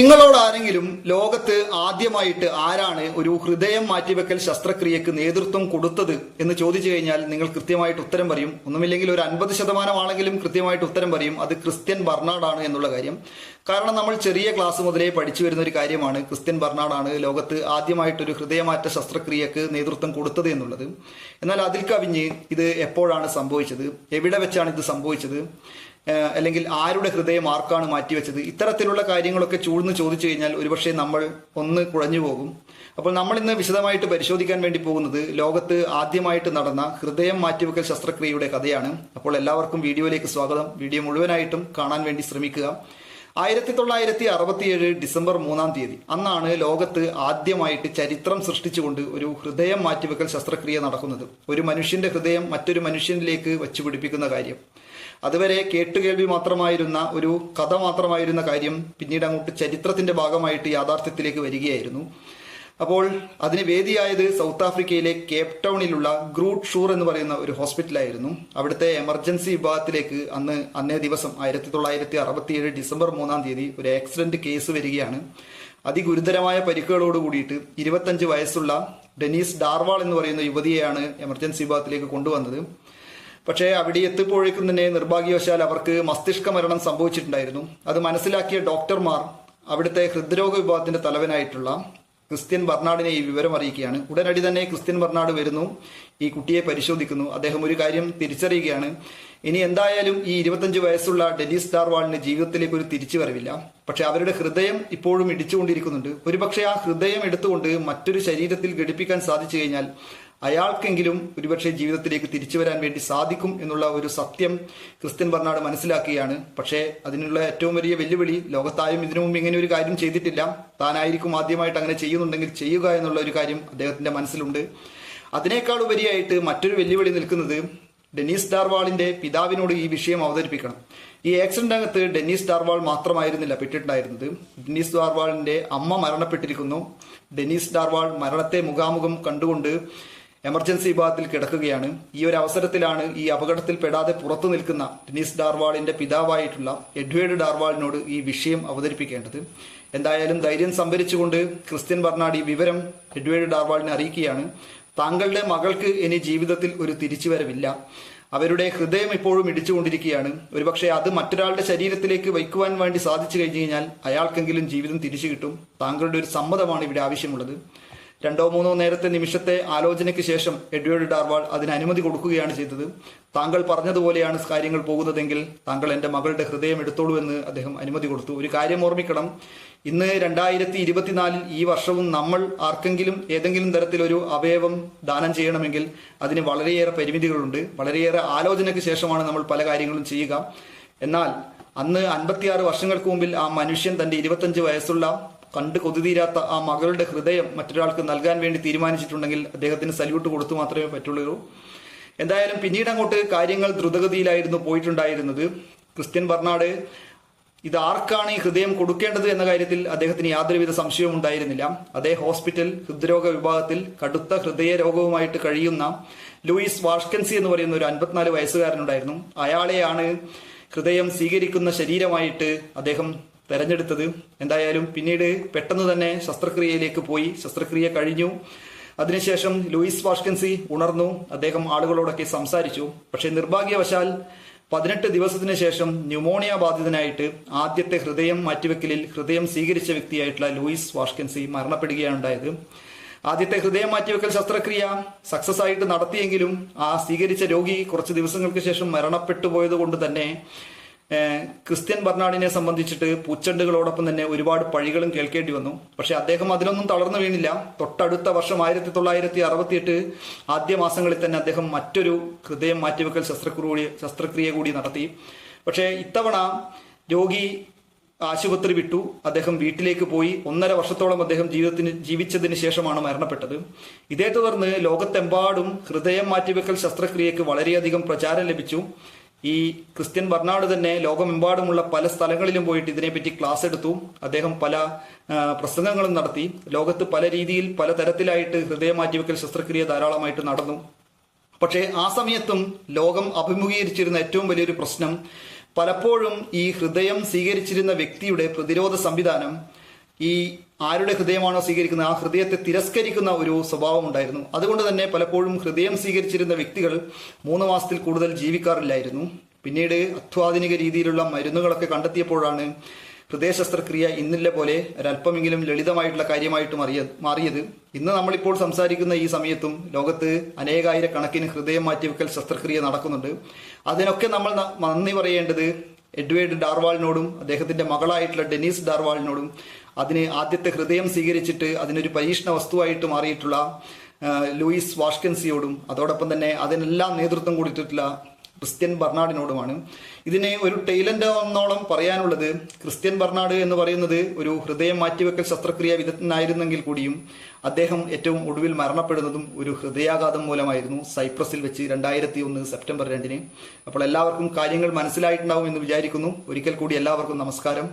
നിങ്ങളോട് ആരെങ്കിലും ലോകത്ത് ആദ്യമായിട്ട് ആരാണ് ഒരു ഹൃദയം മാറ്റിവെക്കൽ ശസ്ത്രക്രിയക്ക് നേതൃത്വം കൊടുത്തത് എന്ന് ചോദിച്ചു കഴിഞ്ഞാൽ നിങ്ങൾ കൃത്യമായിട്ട് ഉത്തരം പറയും. ഒന്നുമില്ലെങ്കിൽ ഒരു അൻപത് ശതമാനമാണെങ്കിലും കൃത്യമായിട്ട് ഉത്തരം പറയും. അത് ക്രിസ്ത്യൻ ബർണാഡാണ് എന്നുള്ള കാര്യം. കാരണം നമ്മൾ ചെറിയ ക്ലാസ് മുതലേ പഠിച്ചു വരുന്ന ഒരു കാര്യമാണ് ക്രിസ്ത്യൻ ബർണാഡാണ് ലോകത്ത് ആദ്യമായിട്ടൊരു ഹൃദയമാറ്റ ശസ്ത്രക്രിയക്ക് നേതൃത്വം കൊടുത്തത് എന്നുള്ളത്. എന്നാൽ അതിൽ കവിഞ്ഞ് ഇത് എപ്പോഴാണ് സംഭവിച്ചത്? എവിടെ വെച്ചാണ് ഇത് സംഭവിച്ചത്? അല്ലെങ്കിൽ ആരുടെ ഹൃദയം ആർക്കാണ് മാറ്റിവെച്ചത്? ഇത്തരത്തിലുള്ള കാര്യങ്ങളൊക്കെ ചൂഴ്ന്ന് ചോദിച്ചു കഴിഞ്ഞാൽ ഒരുപക്ഷെ നമ്മൾ ഒന്ന് കുഴഞ്ഞു പോകും. അപ്പോൾ നമ്മൾ ഇന്ന് വിശദമായിട്ട് പരിശോധിക്കാൻ വേണ്ടി പോകുന്നത് ലോകത്ത് ആദ്യമായിട്ട് നടന്ന ഹൃദയം മാറ്റിവെക്കൽ ശസ്ത്രക്രിയയുടെ കഥയാണ്. അപ്പോൾ എല്ലാവർക്കും വീഡിയോയിലേക്ക് സ്വാഗതം. വീഡിയോ മുഴുവനായിട്ടും കാണാൻ വേണ്ടി ശ്രമിക്കുക. ആയിരത്തി തൊള്ളായിരത്തി അറുപത്തിയേഴ് ഡിസംബർ മൂന്നാം തീയതി. അന്നാണ് ലോകത്ത് ആദ്യമായിട്ട് ചരിത്രം സൃഷ്ടിച്ചുകൊണ്ട് ഒരു ഹൃദയം മാറ്റിവെക്കൽ ശസ്ത്രക്രിയ നടക്കുന്നത്. ഒരു മനുഷ്യന്റെ ഹൃദയം മറ്റൊരു മനുഷ്യനിലേക്ക് വെച്ചുപിടിപ്പിക്കുന്ന കാര്യം. അതുവരെ കേട്ടുകേൾവി മാത്രമായിരുന്ന ഒരു കഥ മാത്രമായിരുന്ന കാര്യം പിന്നീട് അങ്ങോട്ട് ചരിത്രത്തിന്റെ ഭാഗമായിട്ട് യാഥാർത്ഥ്യത്തിലേക്ക് വരികയായിരുന്നു. അപ്പോൾ അതിന് വേദിയായത് സൗത്ത് ആഫ്രിക്കയിലെ കേപ് ടൗണിലുള്ള ഗ്രൂട്ട് ഷൂർ എന്ന് പറയുന്ന ഒരു ഹോസ്പിറ്റലായിരുന്നു. അവിടുത്തെ എമർജൻസി വിഭാഗത്തിലേക്ക് അന്ന് അന്നേ ദിവസം ആയിരത്തി തൊള്ളായിരത്തി അറുപത്തിയേഴ് ഡിസംബർ മൂന്നാം തീയതി ഒരു ആക്സിഡന്റ് കേസ് വരികയാണ്. അതിഗുരുതരമായ പരിക്കുകളോട് കൂടിയിട്ട് ഇരുപത്തഞ്ച് വയസ്സുള്ള ഡെനീസ് ഡാർവാൾ എന്ന് പറയുന്ന യുവതിയെയാണ് എമർജൻസി വിഭാഗത്തിലേക്ക് കൊണ്ടുവന്നത്. പക്ഷേ അവിടെ എത്തിപ്പോഴേക്കും തന്നെ നിർഭാഗ്യവശാൽ അവർക്ക് മസ്തിഷ്ക മരണം സംഭവിച്ചിട്ടുണ്ടായിരുന്നു. അത് മനസ്സിലാക്കിയ ഡോക്ടർമാർ അവിടുത്തെ ഹൃദ്രോഗ വിഭാഗത്തിന്റെ തലവനായിട്ടുള്ള ക്രിസ്ത്യൻ ബർണാഡിനെ ഈ വിവരം അറിയിക്കുകയാണ്. ഉടനടി തന്നെ ക്രിസ്ത്യൻ ബർണാഡ് വരുന്നു. ഈ കുട്ടിയെ പരിശോധിക്കുന്നു. അദ്ദേഹം ഒരു കാര്യം തിരിച്ചറിയുകയാണ്. ഇനി എന്തായാലും ഈ ഇരുപത്തഞ്ച് വയസ്സുള്ള ഡെനിസ് ഡാർവാളിന് ജീവിതത്തിലേക്ക് ഒരു തിരിച്ചു വരവില്ല പക്ഷെ അവരുടെ ഹൃദയം ഇപ്പോഴും ഇടിച്ചുകൊണ്ടിരിക്കുന്നുണ്ട്. ഒരുപക്ഷെ ആ ഹൃദയം എടുത്തുകൊണ്ട് മറ്റൊരു ശരീരത്തിൽ ഘടിപ്പിക്കാൻ സാധിച്ചു കഴിഞ്ഞാൽ അയാൾക്കെങ്കിലും ഒരുപക്ഷെ ജീവിതത്തിലേക്ക് തിരിച്ചു വരാൻ വേണ്ടി സാധിക്കും എന്നുള്ള ഒരു സത്യം ക്രിസ്ത്യൻ ബർണാട് മനസ്സിലാക്കുകയാണ്. പക്ഷേ അതിനുള്ള ഏറ്റവും വലിയ വെല്ലുവിളി ലോകത്തായും ഇതിനു മുമ്പ് ഇങ്ങനെ ഒരു കാര്യം ചെയ്തിട്ടില്ല. താനായിരിക്കും ആദ്യമായിട്ട് അങ്ങനെ ചെയ്യുന്നുണ്ടെങ്കിൽ ചെയ്യുക എന്നുള്ള ഒരു കാര്യം അദ്ദേഹത്തിന്റെ മനസ്സിലുണ്ട്. അതിനേക്കാൾ ഉപരിയായിട്ട് മറ്റൊരു വെല്ലുവിളി നിൽക്കുന്നത് ഡെന്നീസ് ഡാർവാളിന്റെ പിതാവിനോട് ഈ വിഷയം അവതരിപ്പിക്കണം. ഈ ആക്സിഡന്റ് അകത്ത് ഡെന്നീസ് ഡാർവാൾ മാത്രമായിരുന്നില്ല പെട്ടിട്ടുണ്ടായിരുന്നത്. ഡെന്നീസ് ഡാർവാളിന്റെ അമ്മ മരണപ്പെട്ടിരിക്കുന്നു. ഡെന്നീസ് ഡാർവാൾ മരണത്തെ മുഖാമുഖം കണ്ടുകൊണ്ട് എമർജൻസി വിഭാഗത്തിൽ കിടക്കുകയാണ്. ഈ ഒരു അവസരത്തിലാണ് ഈ അപകടത്തിൽ പെടാതെ പുറത്തു നിൽക്കുന്ന ടെനീസ് ഡാർവാളിന്റെ പിതാവായിട്ടുള്ള എഡ്വേർഡ് ഡാർവാളിനോട് ഈ വിഷയം അവതരിപ്പിക്കേണ്ടത്. എന്തായാലും ധൈര്യം സംഭരിച്ചുകൊണ്ട് ക്രിസ്ത്യൻ ബർണാഡ് വിവരം എഡ്വേർഡ് ഡാർവാളിനെ അറിയിക്കുകയാണ്. താങ്കളുടെ മകൾക്ക് ഇനി ജീവിതത്തിൽ ഒരു തിരിച്ചുവരവില്ല. അവരുടെ ഹൃദയം ഇപ്പോഴും ഇടിച്ചുകൊണ്ടിരിക്കുകയാണ്. ഒരുപക്ഷെ അത് മറ്റൊരാളുടെ ശരീരത്തിലേക്ക് വയ്ക്കുവാൻ വേണ്ടി സാധിച്ചു കഴിഞ്ഞു കഴിഞ്ഞാൽ അയാൾക്കെങ്കിലും ജീവിതം തിരിച്ചു കിട്ടും. താങ്കളുടെ ഒരു സമ്മതമാണ് ഇവിടെ ആവശ്യമുള്ളത്. രണ്ടോ മൂന്നോ നേരത്തെ നിമിഷത്തെ ആലോചനയ്ക്ക് ശേഷം എഡ്വേർഡ് ഡാർവാൾ അതിന് അനുമതി കൊടുക്കുകയാണ് ചെയ്തത്. താങ്കൾ പറഞ്ഞതുപോലെയാണ് കാര്യങ്ങൾ പോകുന്നതെങ്കിൽ താങ്കൾ എന്റെ മകളുടെ ഹൃദയം എടുത്തോളൂ എന്ന് അദ്ദേഹം അനുമതി കൊടുത്തു. ഒരു കാര്യം ഓർമ്മിക്കണം. ഇന്ന് രണ്ടായിരത്തി ഇരുപത്തിനാലിൽ ഈ വർഷവും നമ്മൾ ആർക്കെങ്കിലും ഏതെങ്കിലും തരത്തിലൊരു അവയവം ദാനം ചെയ്യണമെങ്കിൽ അതിന് വളരെയേറെ പരിമിതികളുണ്ട്. വളരെയേറെ ആലോചനയ്ക്ക് ശേഷമാണ് നമ്മൾ പല കാര്യങ്ങളും ചെയ്യുക. എന്നാൽ അന്ന് അൻപത്തിയാറ് വർഷങ്ങൾക്ക് മുമ്പിൽ ആ മനുഷ്യൻ തന്റെ ഇരുപത്തഞ്ച് വയസ്സുള്ള കണ്ട് കൊതിതീരാത്ത ആ മകളുടെ ഹൃദയം മറ്റൊരാൾക്ക് നൽകാൻ വേണ്ടി തീരുമാനിച്ചിട്ടുണ്ടെങ്കിൽ അദ്ദേഹത്തിന് സല്യൂട്ട് കൊടുത്തു മാത്രമേ പറ്റുള്ളൂ. എന്തായാലും പിന്നീട് അങ്ങോട്ട് കാര്യങ്ങൾ ദ്രുതഗതിയിലായിരുന്നു പോയിട്ടുണ്ടായിരുന്നത്. ക്രിസ്ത്യൻ ബർണാഡ് ഇത് ആർക്കാണ് ഈ ഹൃദയം കൊടുക്കേണ്ടത് എന്ന കാര്യത്തിൽ അദ്ദേഹത്തിന് യാതൊരുവിധ സംശയവും ഉണ്ടായിരുന്നില്ല. അതേ ഹോസ്പിറ്റൽ ഹൃദ്രോഗ വിഭാഗത്തിൽ കടുത്ത ഹൃദയ രോഗവുമായിട്ട് കഴിയുന്ന ലൂയിസ് വാഷ്കൻസി എന്ന് പറയുന്ന ഒരു അൻപത്തിനാല് വയസ്സുകാരനുണ്ടായിരുന്നു. അയാളെയാണ് ഹൃദയം സ്വീകരിക്കുന്ന ശരീരമായിട്ട് അദ്ദേഹം തെരഞ്ഞെടുത്തത്. എന്തായാലും പിന്നീട് പെട്ടെന്ന് തന്നെ ശസ്ത്രക്രിയയിലേക്ക് പോയി. ശസ്ത്രക്രിയ കഴിഞ്ഞു. അതിനുശേഷം ലൂയിസ് വാഷ്കൻസി ഉണർന്നു. അദ്ദേഹം ആളുകളോടൊക്കെ സംസാരിച്ചു. പക്ഷെ നിർഭാഗ്യവശാൽ പതിനെട്ട് ദിവസത്തിന് ശേഷം ന്യൂമോണിയ ബാധിതനായിട്ട് ആദ്യത്തെ ഹൃദയം മാറ്റിവെക്കലിൽ ഹൃദയം സ്വീകരിച്ച വ്യക്തിയായിട്ടുള്ള ലൂയിസ് വാഷ്കൻസി മരണപ്പെടുകയാണ് ഉണ്ടായത് ആദ്യത്തെ ഹൃദയം മാറ്റിവെക്കൽ ശസ്ത്രക്രിയ സക്സസ് ആയിട്ട് നടത്തിയെങ്കിലും ആ സ്വീകരിച്ച രോഗി കുറച്ച് ദിവസങ്ങൾക്ക് ശേഷം മരണപ്പെട്ടു പോയത് കൊണ്ട് തന്നെ ക്രിസ്ത്യൻ ബർണാഡിനെ സംബന്ധിച്ചിട്ട് പൂച്ചെണ്ടുകളോടൊപ്പം തന്നെ ഒരുപാട് പഴികളും കേൾക്കേണ്ടി വന്നു. പക്ഷെ അദ്ദേഹം അതിലൊന്നും തളർന്നു വീണില്ല. തൊട്ടടുത്ത വർഷം ആയിരത്തി തൊള്ളായിരത്തി അറുപത്തിയെട്ട് ആദ്യ മാസങ്ങളിൽ തന്നെ അദ്ദേഹം മറ്റൊരു ഹൃദയം മാറ്റിവെക്കൽ ശസ്ത്രക്രിയ ശസ്ത്രക്രിയ കൂടി നടത്തി. പക്ഷേ ഇത്തവണ രോഗി ആശുപത്രി വിട്ടു. അദ്ദേഹം വീട്ടിലേക്ക് പോയി. ഒന്നര വർഷത്തോളം അദ്ദേഹം ജീവിതത്തിന് ജീവിച്ചതിന് ശേഷമാണ് മരണപ്പെട്ടത്. ഇതേ തുടർന്ന് ലോകത്തെമ്പാടും ഹൃദയം മാറ്റിവെക്കൽ ശസ്ത്രക്രിയക്ക് വളരെയധികം പ്രചാരം ലഭിച്ചു. ഈ ക്രിസ്ത്യൻ ബർണാഡ് തന്നെ ലോകമെമ്പാടുമുള്ള പല സ്ഥലങ്ങളിലും പോയിട്ട് ഇതിനെപ്പറ്റി ക്ലാസ് എടുത്തു. അദ്ദേഹം പല പ്രസംഗങ്ങളും നടത്തി. ലോകത്ത് പല രീതിയിൽ പല തരത്തിലായിട്ട് ഹൃദയമാറ്റിവെക്കൽ ശസ്ത്രക്രിയ ധാരാളമായിട്ട് നടന്നു. പക്ഷേ ആ സമയത്തും ലോകം അഭിമുഖീകരിച്ചിരുന്ന ഏറ്റവും വലിയൊരു പ്രശ്നം പലപ്പോഴും ഈ ഹൃദയം സ്വീകരിച്ചിരുന്ന വ്യക്തിയുടെ പ്രതിരോധ സംവിധാനം ഈ ആരുടെ ഹൃദയമാണോ സ്വീകരിക്കുന്നത് ആ ഹൃദയത്തെ തിരസ്കരിക്കുന്ന ഒരു സ്വഭാവം ഉണ്ടായിരുന്നു. അതുകൊണ്ട് തന്നെ പലപ്പോഴും ഹൃദയം സ്വീകരിച്ചിരുന്ന വ്യക്തികൾ മൂന്ന് മാസത്തിൽ കൂടുതൽ ജീവിക്കാറില്ലായിരുന്നു. പിന്നീട് അത്യാധുനിക രീതിയിലുള്ള മരുന്നുകളൊക്കെ കണ്ടെത്തിയപ്പോഴാണ് ഹൃദയ ശസ്ത്രക്രിയ ഇന്നില്ല പോലെ ഒരല്പമെങ്കിലും ലളിതമായിട്ടുള്ള കാര്യമായിട്ട് മാറിയ മാറിയത്. ഇന്ന് നമ്മളിപ്പോൾ സംസാരിക്കുന്ന ഈ സമയത്തും ലോകത്ത് അനേകായിരക്കണക്കിന് ഹൃദയം മാറ്റിവെക്കൽ ശസ്ത്രക്രിയ നടക്കുന്നുണ്ട്. അതിനൊക്കെ നമ്മൾ നന്ദി പറയേണ്ടത് എഡ്വേർഡ് ഡാർവാളിനോടും അദ്ദേഹത്തിന്റെ മകളായിട്ടുള്ള ഡെനീസ് ഡാർവാളിനോടും അതിന് ആദ്യത്തെ ഹൃദയം സ്വീകരിച്ചിട്ട് അതിനൊരു പരീക്ഷണ വസ്തുവായിട്ട് മാറിയിട്ടുള്ള ലൂയിസ് വാഷ്കൻസിയോടും അതോടൊപ്പം തന്നെ അതിനെല്ലാം നേതൃത്വം കൊടുത്തിട്ടുള്ള ക്രിസ്ത്യൻ ബർണാഡിനോടുമാണ്. ഇതിനെ ഒരു ടൈലന്റ് എന്നോളം പറയാനുള്ളത് ക്രിസ്ത്യൻ ബർണാഡ് എന്ന് പറയുന്നത് ഒരു ഹൃദയം മാറ്റിവെക്കൽ ശസ്ത്രക്രിയ വിദഗ്ധനായിരുന്നെങ്കിൽ കൂടിയും അദ്ദേഹം ഏറ്റവും ഒടുവിൽ മരണപ്പെടുന്നതും ഒരു ഹൃദയാഘാതം മൂലമായിരുന്നു സൈപ്രസിൽ വെച്ച് രണ്ടായിരത്തി ഒന്ന് സെപ്റ്റംബർ രണ്ടിന്. അപ്പോൾ എല്ലാവർക്കും കാര്യങ്ങൾ മനസ്സിലായിട്ടുണ്ടാവും എന്ന് വിചാരിക്കുന്നു. ഒരിക്കൽ കൂടി എല്ലാവർക്കും നമസ്കാരം.